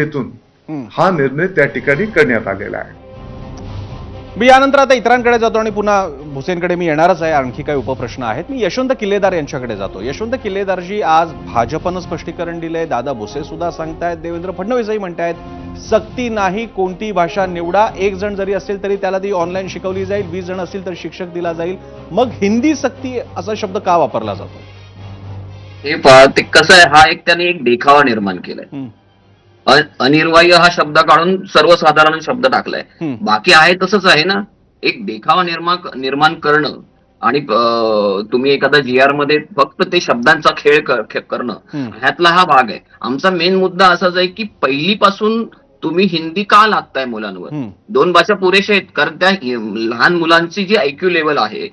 हम्म. हा निर्णय त्या ठिकाणी करण्यात आलेला आहे. मी यानंतर आता इतरांकडे जातो आणि पुन्हा भुसेनकडे मी येणारच आहे. आणखी काही उपप्रश्न आहेत. मी यशवंत किल्लेदार यांच्याकडे जातो. यशवंत किल्लेदारजी आज भाजपनं स्पष्टीकरण दिलंय. दादा भुसे सुद्धा सांगतायत. देवेंद्र फडणवीसही म्हणतायत सक्ती नाही कोणती भाषा निवडा. एक जण जरी असेल तरी त्याला ती ऑनलाईन शिकवली जाईल. वीस जण असतील तर शिक्षक दिला जाईल. मग हिंदी सक्ती असा शब्द का वापरला जातो? हे कसं आहे? हा एक त्याने एक देखावा निर्माण केलाय. अनिर्वाह्य हा शब्द काढून सर्वसाधारण शब्द टाकलाय. बाकी आहे तसंच आहे ना? एक देखावा निर्माण निर्माण करणं आणि तुम्ही एखादा जी आरमध्ये फक्त ते शब्दांचा खेळ करणं. ह्यातला हा भाग आहे. आमचा मेन मुद्दा असाच आहे की पहिलीपासून तुम्ही हिंदी का लागताय मुलांवर? दोन भाषा पुरेशा आहेत कारण त्या लहान मुलांची जी ऐक्यू लेवल आहे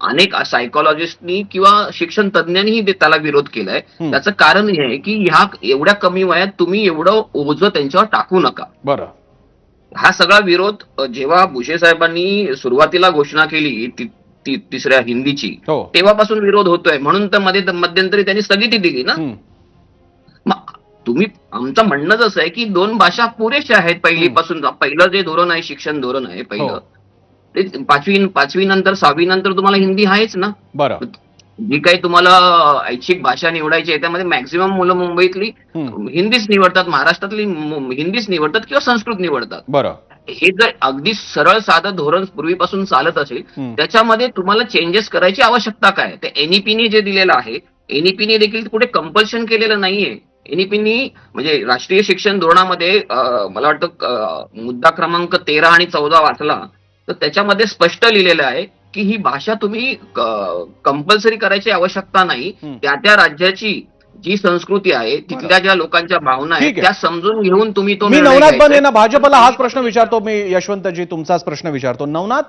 अनेक सायकोलॉजिस्टनी किंवा शिक्षण तज्ज्ञांनीही त्याला विरोध केलाय. त्याचं कारण हे आहे की ह्या एवढ्या कमी वयात तुम्ही एवढं ओझं त्यांच्यावर टाकू नका. बरं. हा सगळा विरोध जेव्हा भुसे साहेबांनी सुरुवातीला घोषणा केली तिसऱ्या हिंदीची हो. तेव्हापासून विरोध होतोय. म्हणून तर मध्ये मध्यंतरी त्यांनी स्थगिती दिली ना. तुम्ही आमचं म्हणणंच असं आहे की दोन भाषा पुरेशा आहेत पहिलीपासून. पहिलं जे धोरण आहे शिक्षण धोरण आहे हो. पहिलं. ते पाचवी पाचवी नंतर सहावी नंतर तुम्हाला हिंदी आहेच ना? बरं. जी काही तुम्हाला ऐच्छिक भाषा निवडायची आहे त्यामध्ये मॅक्झिमम मुलं मुंबईतली हिंदीच निवडतात महाराष्ट्रातली हिंदीच निवडतात किंवा संस्कृत निवडतात. बरं. हे जर अगदी सरळ साधं धोरण पूर्वीपासून चालत असेल त्याच्यामध्ये तुम्हाला चेंजेस करायची आवश्यकता काय ते एनईपीने जे दिलेलं आहे एनईपीने देखील कुठे कंपल्शन केलेलं नाहीये. एनईपीनी म्हणजे राष्ट्रीय शिक्षण धोरणामध्ये मला वाटतं मुद्दा क्रमांक तेरा आणि चौदा वाचला. तर त्याच्यामध्ये स्पष्ट लिहिलेलं आहे की ही भाषा तुम्ही कंपल्सरी करायची आवश्यकता नाही. त्या त्या राज्याची जी संस्कृती आहे तिथल्या ज्या लोकांच्या भावना आहेत. त्या समजून घेऊन तुम्ही तो मी नवनाथ बन भाजपला हाच प्रश्न विचारतो. मी यशवंतजी तुमचाच प्रश्न विचारतो. नवनाथ